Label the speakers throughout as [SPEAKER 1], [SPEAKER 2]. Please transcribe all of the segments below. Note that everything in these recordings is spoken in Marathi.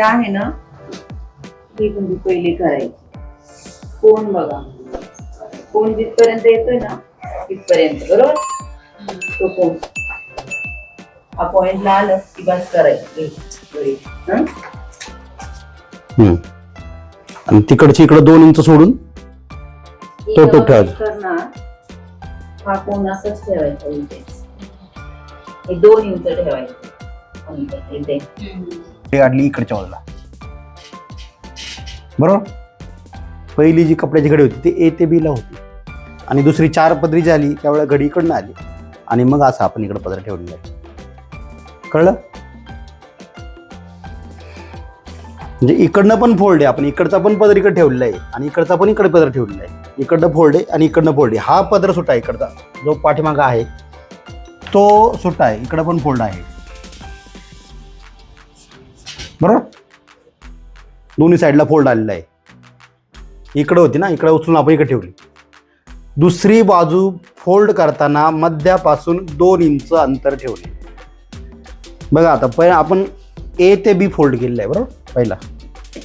[SPEAKER 1] हे जे आहे ना ही म्हणजे पहिली करायची. कोण बघा? कोण जिथपर्यंत येतोय ना तिथपर्यंत बरोबर? तो कोण? हा पॉइंटला आलं की बस करायचं.
[SPEAKER 2] आणि तिकडची इकडं दोन इंच सोडून तो टोक ठेवायचा.
[SPEAKER 1] करणार. हा कोण असंच ठेवायचा हे दोन इंच ठेवायचं. उलटे, इथे
[SPEAKER 2] काढली इकडच्या बाजूला बरोबर? पहिली जी कपड्याची घडी होती ती ए ते बीला होती. आणि दुसरी चार पदरी झाली त्यावेळेला घडी इकडनं आली. आणि मग असं आपण इकडं पदर ठेवलेलं आहे कळलं? म्हणजे इकडनं पण फोल्ड आहे आपण इकडचा पण पदर इकडे ठेवलेला आहे आणि इकडचा पण इकडे पदर ठेवलेला आहे. इकडनं फोल्ड आहे आणि इकडनं फोल्ड आहे. हा पदर सुटा आहे इकडचा जो पाठीमागा आहे तो सुटा आहे इकडं पण फोल्ड आहे. बरोबर? दोन्ही साईडला फोल्ड आलेला आहे. इकडं होती ना इकडं उचलून आपण इकडे ठेवली. दुसरी बाजू फोल्ड करताना मध्यापासून दोन इंच अंतर ठेवले. बघा आता पहिला आपण ए ते बी फोल्ड केलेलं आहे बरोबर? पहिला.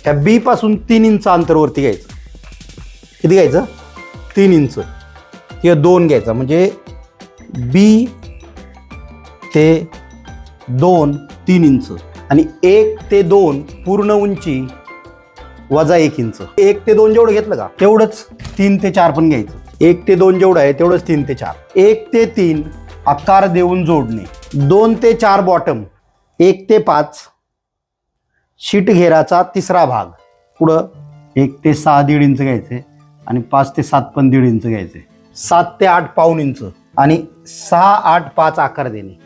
[SPEAKER 2] त्या बी पासून तीन इंच अंतरवरती घ्यायचं. किती घ्यायचं? तीन इंच. किंवा दोन घ्यायचा. म्हणजे बी ते दोन तीन इंच. आणि एक ते दोन पूर्ण उंची वजा एक इंच. एक ते दोन जेवढं घेतलं का तेवढंच तीन ते चार पण घ्यायचं. एक ते दोन जेवढं आहे तेवढंच तीन ते चार. एक ते तीन आकार देऊन जोडणे. दोन ते चार बॉटम एक ते पाच शीट घेराचा तिसरा भाग. पुढं एक ते सहा दीड इंच घ्यायचे आणि पाच ते सात पण दीड इंच घ्यायचे. सात ते आठ पाऊन इंच आणि सहा आठ पाच आकार देणे.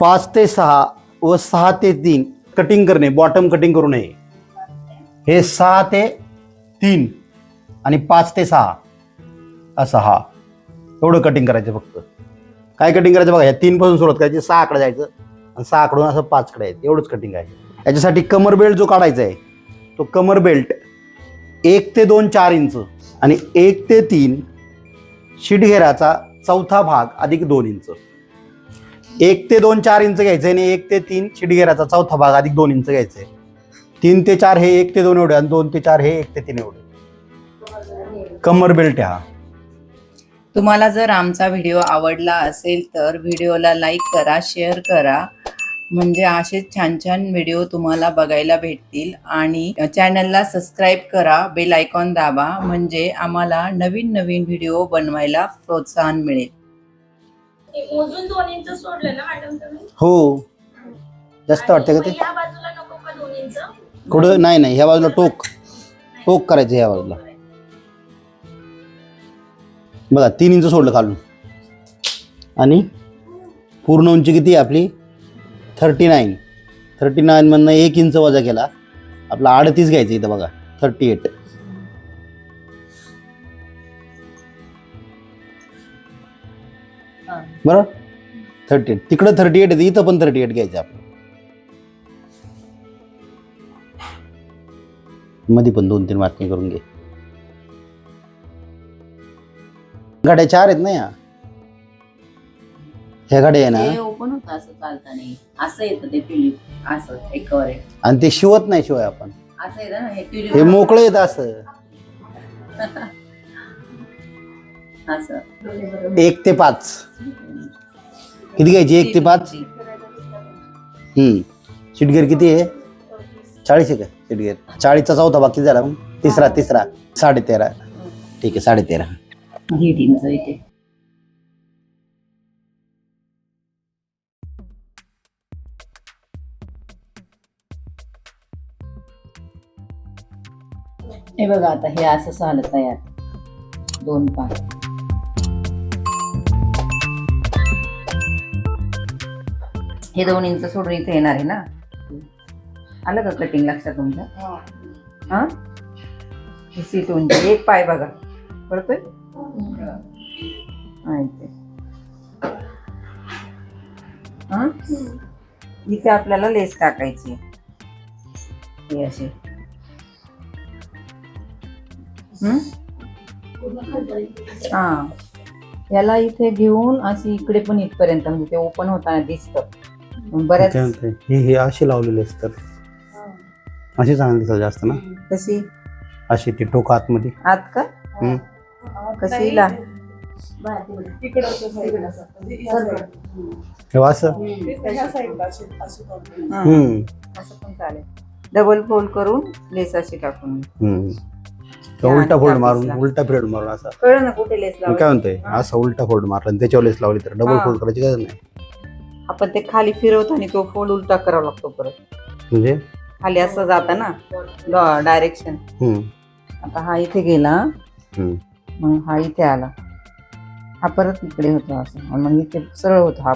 [SPEAKER 2] पाच ते सहा व सहा ते तीन कटिंग करणे बॉटम कटिंग करू नये. हे सहा ते तीन आणि पाच ते सहा असं हा. एवढं कटिंग करायचं फक्त. काय कटिंग करायचं बघा या तीनपासून सुरुवात करायची सहा आकडे जायचं आणि सहा आकडून असं पाच कडे यायचं. एवढंच कटिंग आहे याच्यासाठी कमर बेल्ट जो काढायचा आहे तो कमर बेल्ट एक ते दोन चार इंच आणि एक ते तीन शिटघेराचा चौथा भाग अधिक दोन इंच. एक ते दोन चार इंच घ्यायचं आणि एक ते तीन शिडगेराचा चौथा भाग अधिक दोन इंच घ्यायचे तीन ते चार हे एक ते दोन एवढे आणि दोन ते चार हे एक ते तीन एवढे. कमर बेल्ट हा.
[SPEAKER 1] तुम्हाला जर आमचा व्हिडिओ आवडला असेल तर व्हिडिओला लाईक करा शेअर करा. म्हणजे असे छान छान व्हिडिओ तुम्हाला बघायला भेटतील. आणि चॅनलला सबस्क्राईब करा बेल आयकॉन दाबा. म्हणजे आम्हाला नवीन नवीन व्हिडिओ बनवायला प्रोत्साहन मिळेल.
[SPEAKER 3] मोजून दोन इंच सोडलं ना मॅडम तुम्ही?
[SPEAKER 2] हो. जास्त वाटतं का ते?
[SPEAKER 3] आणि या बाजूला नको का दोन इंच?
[SPEAKER 2] कुठं? नाही नाही. ह्या बाजूला टोक. टोक करायचं ह्या बाजूला. बघा तीन इंच सोडलं खालून. आणि पूर्ण उंची किती आहे आपली? थर्टी नाईन थर्टी नाईनमधनं एक इंच वजा केला. आपला अडतीस घ्यायचं इथं बघा. थर्टी एट बरोबर थर्टी एट तिकडं थर्टी एट इथं पण थर्टी एट घ्यायचं आपलं मध्ये पण दोन तीन वाटणी करून घे. गाड्या चार आहेत ना या? ह्या गाड्या आहे ना?
[SPEAKER 1] ओपन होतं असं चालता नाही असं येतं ते ट्युलिप असं एक.
[SPEAKER 2] आणि ते शिवत नाही शिवाय आपण.
[SPEAKER 1] असं येतं ना हे
[SPEAKER 2] हे
[SPEAKER 1] ट्युलिप
[SPEAKER 2] मोकळं येतं असं.
[SPEAKER 1] असं.
[SPEAKER 2] एक ते पाच. किती घ्यायची? एक ते पाच? हम्म. सीटगेअर किती आहे? चाळीस आहे का सीटगेअर चाळीसचा चौथा बाकी झाला मग. तिसरा तिसरा. साडे तेरा ठीक आहे साडे तेरा
[SPEAKER 1] इथे हे बघा आता हे असं झालं तयार दोन पाय हे दोन इंच सोडून इथे येणार आहे ना? आलं का कटिंग लक्षात तुमच्या हा. ही? सीट उंची एक पाय बघा. कळतोय हा, इथे. हा? इथे आपल्याला लेस टाकायची ही? हा? याला इथे घेऊन अशी इकडे पण इथपर्यंत म्हणजे ते ओपन होताना दिसतं. बऱ्याच
[SPEAKER 2] हे हे असे लावलेले असतात. अशी चांगली दिसत जास्त ना.
[SPEAKER 1] कशी?
[SPEAKER 2] अशी ती टोक आतमध्ये.
[SPEAKER 1] आत का?
[SPEAKER 2] हम्म.
[SPEAKER 1] कशी? ला
[SPEAKER 2] हे असं?
[SPEAKER 1] हा,
[SPEAKER 2] हम्म.
[SPEAKER 1] असं पण चालेल. डबल फोल्ड करून लेस अशी टाकून.
[SPEAKER 2] हम्म. किंवा
[SPEAKER 1] या,
[SPEAKER 2] उलटा फोल्ड मारून. उलटा पिरियड मारून असा.
[SPEAKER 1] कळलं ना कुठे लेस लावायची
[SPEAKER 2] काय म्हणतोय? असा उलटा फोल्ड मारला आणि त्याच्यावर लेस लावली तर. डबल
[SPEAKER 1] हा.
[SPEAKER 2] फोल्ड करायची गरज नाही.
[SPEAKER 1] आपण ते खाली फिरवतो आणि तो फोल्ड उलटा करावा लागतो परत.
[SPEAKER 2] म्हणजे?
[SPEAKER 1] खाली असं जातं ना डायरेक्शन
[SPEAKER 2] हम्म.
[SPEAKER 1] आता हा इथे गेला.
[SPEAKER 2] हम्म.
[SPEAKER 1] मग हा इथे आला. हा परत इकडे होतो असं. आणि मग इथे सरळ होतो हा.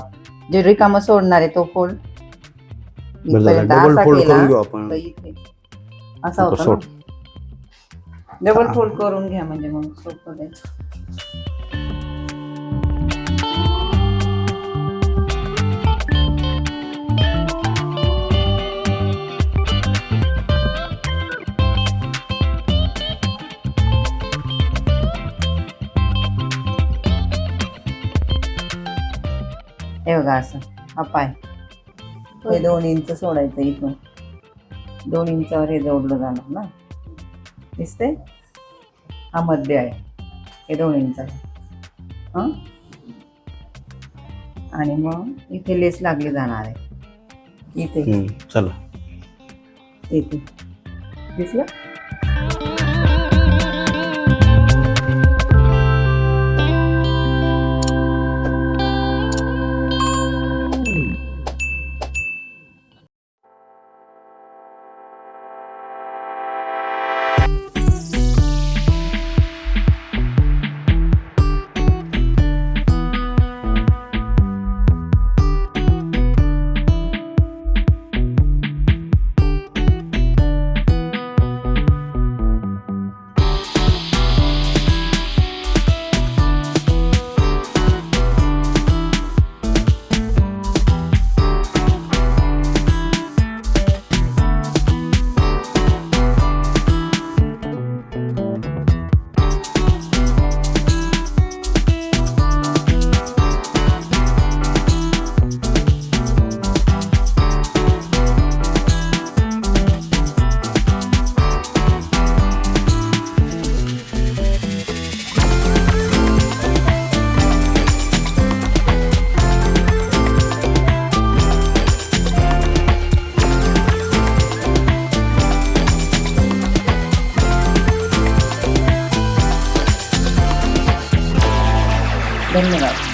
[SPEAKER 1] जे रिकामं सोडणार आहे तो फोल्ड
[SPEAKER 2] बरं झालं डबल फोल्ड करून घेऊ आपण.
[SPEAKER 1] इथे. असा
[SPEAKER 2] तो
[SPEAKER 1] होता
[SPEAKER 2] सोड.
[SPEAKER 1] डबल. फोल्ड करून घ्या म्हणजे मग सोपं जाईल. बघा असं. हा पाय. हे दोन इंच सोडायचं इथून. दोन इंचावर हे जोडलं जाणार ना. दिसते हा मध्य आहे. हे दोन इंच हां? आणि मग इथे लेस लागली जाणार आहे. इथे.
[SPEAKER 2] चला.
[SPEAKER 1] इथे. दिसलं? धन्यवाद.